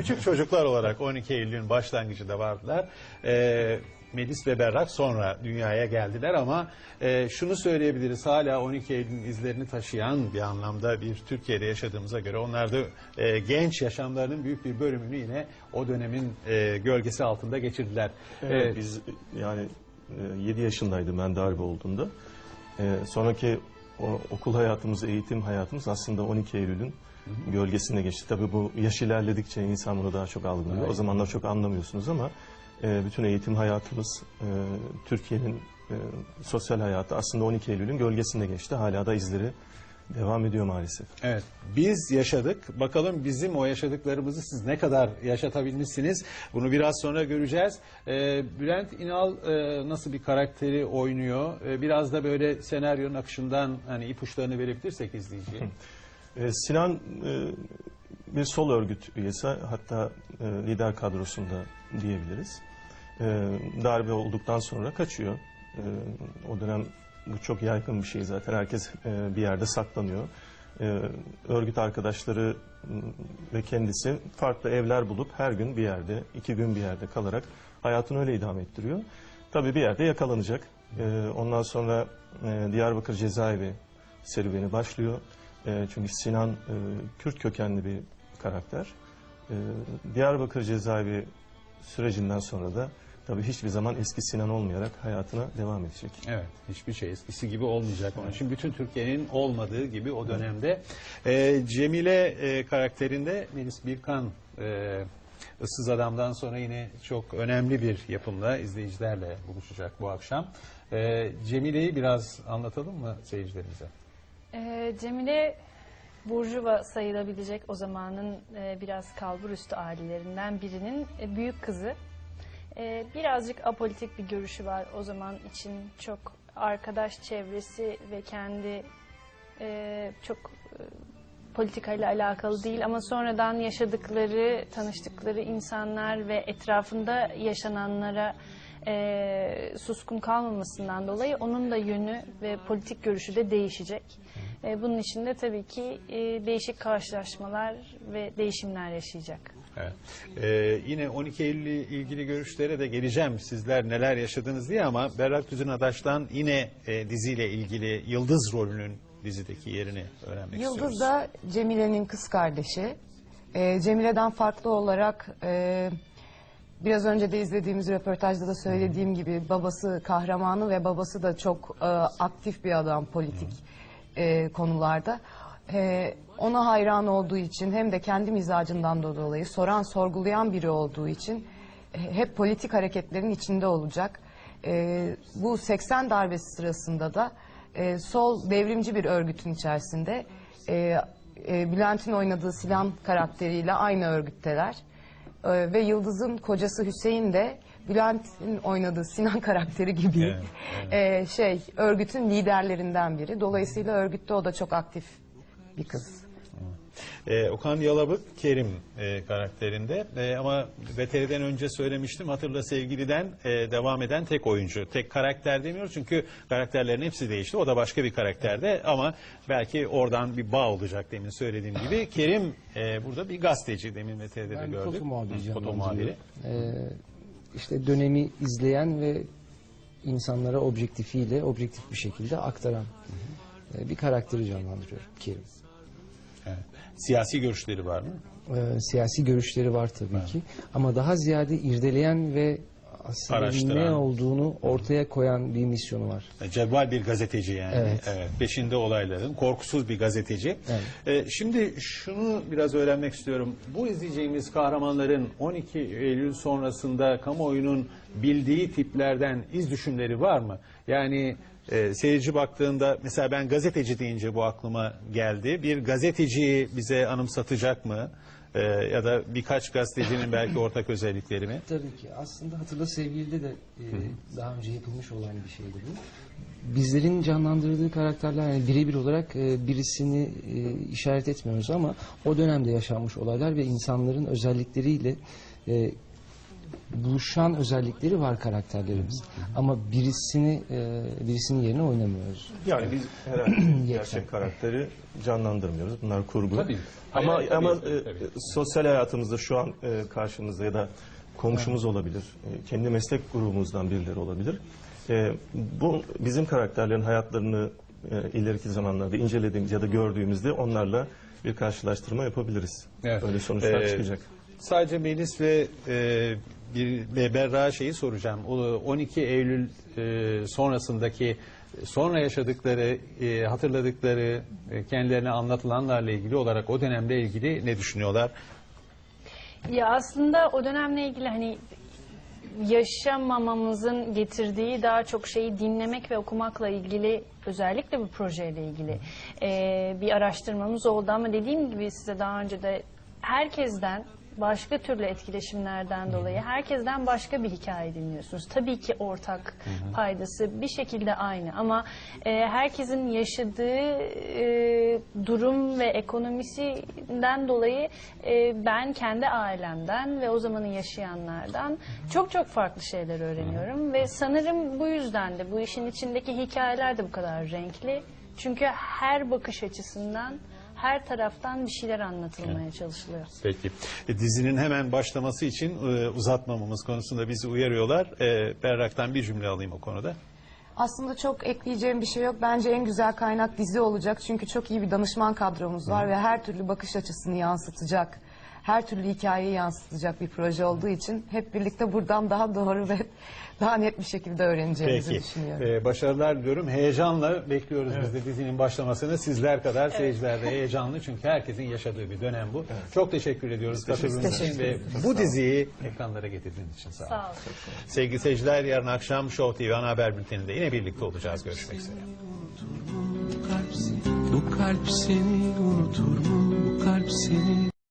küçük çocuklar olarak 12 Eylül'ün başlangıcında vardılar. E, Melis ve Berrak sonra dünyaya geldiler ama e, şunu söyleyebiliriz hala 12 Eylül'ün izlerini taşıyan bir anlamda bir Türkiye'de yaşadığımıza göre onlar da e, genç yaşamlarının büyük bir bölümünü yine o dönemin e, gölgesi altında geçirdiler. Evet, E, biz yani 7 yaşındaydım ben darbe olduğunda. E, sonraki o, okul hayatımız, eğitim hayatımız aslında 12 Eylül'ün gölgesinde geçti. Tabii bu yaş ilerledikçe insan bunu daha çok algılıyor. O zamanlar çok anlamıyorsunuz ama e, bütün eğitim hayatımız, e, Türkiye'nin e, sosyal hayatı aslında 12 Eylül'ün gölgesinde geçti. Hala da izleri devam ediyor maalesef. Evet, biz yaşadık. Bakalım bizim o yaşadıklarımızı siz ne kadar yaşatabilmişsiniz? Bunu biraz sonra göreceğiz. Ee, Bülent İnal e, nasıl bir karakteri oynuyor? Ee, biraz da böyle senaryonun akışından hani ipuçlarını verebilirsek izleyiciye. E, Sinan e, bir sol örgüt üyesi hatta e, lider kadrosunda diyebiliriz. E, darbe olduktan sonra kaçıyor. E, o dönem bu çok yaygın bir şey zaten. Herkes e, bir yerde saklanıyor. E, örgüt arkadaşları ve kendisi farklı evler bulup her gün bir yerde, iki gün bir yerde kalarak hayatını öyle idame ettiriyor. Tabii bir yerde yakalanacak. E, ondan sonra e, Diyarbakır cezaevi serüveni başlıyor. E, çünkü Sinan e, Kürt kökenli bir karakter. E, Diyarbakır cezaevi sürecinden sonra da tabii hiçbir zaman eski Sinan olmayarak hayatına devam edecek. Evet, hiçbir şey eskisi gibi olmayacak onun için. Bütün Türkiye'nin olmadığı gibi o dönemde. Ee, Cemile e, karakterinde Melis Birkan e, Issız Adam'dan sonra yine çok önemli bir yapımla izleyicilerle buluşacak bu akşam. Ee, Cemile'yi biraz anlatalım mı seyircilerimize? Ee, Cemile Burjuva sayılabilecek o zamanın e, biraz kalburüstü ailelerinden birinin e, büyük kızı. E, birazcık apolitik bir görüşü var o zaman için çok arkadaş çevresi ve kendi e, çok e, politikayla alakalı değil ama sonradan yaşadıkları, tanıştıkları insanlar ve etrafında yaşananlara e, suskun kalmamasından dolayı onun da yönü ve politik görüşü de değişecek. E, bunun için de tabii ki e, değişik karşılaşmalar ve değişimler yaşayacak. Evet. Ee, yine 12 Eylül ilgili görüşlere de geleceğim sizler neler yaşadınız diye ama Berrak Düzün Adaş'tan yine e, diziyle ilgili Yıldız rolünün dizideki yerini öğrenmek istiyoruz. Yıldız da Cemile'nin kız kardeşi. Ee, Cemile'den farklı olarak e, biraz önce de izlediğimiz röportajda da söylediğim gibi babası kahramanı ve babası da çok e, aktif bir adam politik e, konularda. E, ona hayran olduğu için hem de kendi mizacından da dolayı soran sorgulayan biri olduğu için e, hep politik hareketlerin içinde olacak. E, bu 80 darbesi sırasında da e, sol devrimci bir örgütün içerisinde e, e, Bülent'in oynadığı Sinan karakteriyle aynı örgütteler. E, ve Yıldız'ın kocası Hüseyin de Bülent'in oynadığı Sinan karakteri gibi Evet, e, şey örgütün liderlerinden biri. Dolayısıyla örgütte o da çok aktif bir kız. Ee, Okan Yalabık Kerim e, karakterinde E, ama VTR'den önce söylemiştim hatırla sevgiliden e, devam eden tek oyuncu. Tek karakter demiyoruz çünkü karakterlerin hepsi değişti. O da başka bir karakterde ama belki oradan bir bağ olacak demin söylediğim gibi. Kerim e, burada bir gazeteci demin VTR'de de Ben gördük. foto muhabiri Foto muhabiri. Ee, işte dönemi izleyen ve insanlara objektifiyle objektif bir şekilde aktaran bir karakteri canlandırıyorum Kerim. Evet. Siyasi görüşleri var mı? Ee, siyasi görüşleri var tabii ki ama daha ziyade irdeleyen ve aslında Araştıran. ne olduğunu ortaya koyan bir misyonu var. E, Cevval bir gazeteci yani. Evet. Peşinde olayların, korkusuz bir gazeteci. Evet. E, şimdi şunu biraz öğrenmek istiyorum. Bu izleyeceğimiz kahramanların 12 Eylül sonrasında kamuoyunun bildiği tiplerden iz düşümleri var mı? Yani e, seyirci baktığında mesela ben gazeteci deyince bu aklıma geldi. Bir gazeteciyi bize anımsatacak mı? E, ya da birkaç gazetecinin belki ortak özellikleri mi? Tabii ki. Aslında Hatırla Sevgili'de de e, daha önce yapılmış olan bir şeydi bu. Bizlerin canlandırdığı karakterler yani birebir olarak e, birisini e, işaret etmiyoruz ama o dönemde yaşanmış olaylar ve insanların özellikleriyle e, buluşan özellikleri var karakterlerimiz. Ama birisini e, birisinin yerine oynamıyoruz. Yani biz bir gerçek karakteri canlandırmıyoruz. Bunlar kurgu. Tabii. Ama Hayal, tabii, ama tabii, e, tabii. sosyal hayatımızda şu an e, karşımızda ya da komşumuz olabilir. e, kendi meslek grubumuzdan birileri olabilir. E, bu bizim karakterlerin hayatlarını e, ileriki zamanlarda incelediğimiz ya da gördüğümüzde onlarla bir karşılaştırma yapabiliriz. Evet. Öyle sonuçlar Ee, çıkacak. Sadece Melis ve e, bir ve Berra şeyi soracağım. O 12 Eylül e, sonrasındaki sonra yaşadıkları, e, hatırladıkları, e, kendilerine anlatılanlarla ilgili olarak o dönemle ilgili ne düşünüyorlar? Ya aslında o dönemle ilgili hani yaşamamamızın getirdiği daha çok şeyi dinlemek ve okumakla ilgili özellikle bu projeyle ilgili eee, bir araştırmamız oldu ama dediğim gibi size daha önce de herkesten başka türlü etkileşimlerden dolayı herkesten başka bir hikaye dinliyorsunuz. Tabii ki ortak paydası bir şekilde aynı ama e, herkesin yaşadığı e, durum ve ekonomisinden dolayı e, ben kendi ailemden ve o zamanın yaşayanlardan çok çok farklı şeyler öğreniyorum. Ve sanırım bu yüzden de bu işin içindeki hikayeler de bu kadar renkli. Çünkü her bakış açısından her taraftan bir şeyler anlatılmaya çalışılıyor. Peki. E, dizinin hemen başlaması için e, uzatmamamız konusunda bizi uyarıyorlar. E, Berrak'tan bir cümle alayım o konuda. Aslında çok ekleyeceğim bir şey yok. Bence en güzel kaynak dizi olacak. Çünkü çok iyi bir danışman kadromuz var ve her türlü bakış açısını yansıtacak, her türlü hikayeyi yansıtacak bir proje olduğu için hep birlikte buradan daha doğru ve daha net bir şekilde öğreneceğimizi Peki. düşünüyorum. Ee, başarılar diliyorum. Heyecanla bekliyoruz biz de dizinin başlamasını. Sizler kadar seyirciler de heyecanlı çünkü herkesin yaşadığı bir dönem bu. Çok teşekkür ediyoruz katıldığınız için ve bu diziyi ekranlara getirdiğiniz için sağ olun. Sağ olun. Sevgili seyirciler yarın akşam Show TV ana haber bülteninde yine birlikte olacağız. Görüşmek üzere. Bu kalp seni, bu kalp seni unutur mu? Bu kalp seni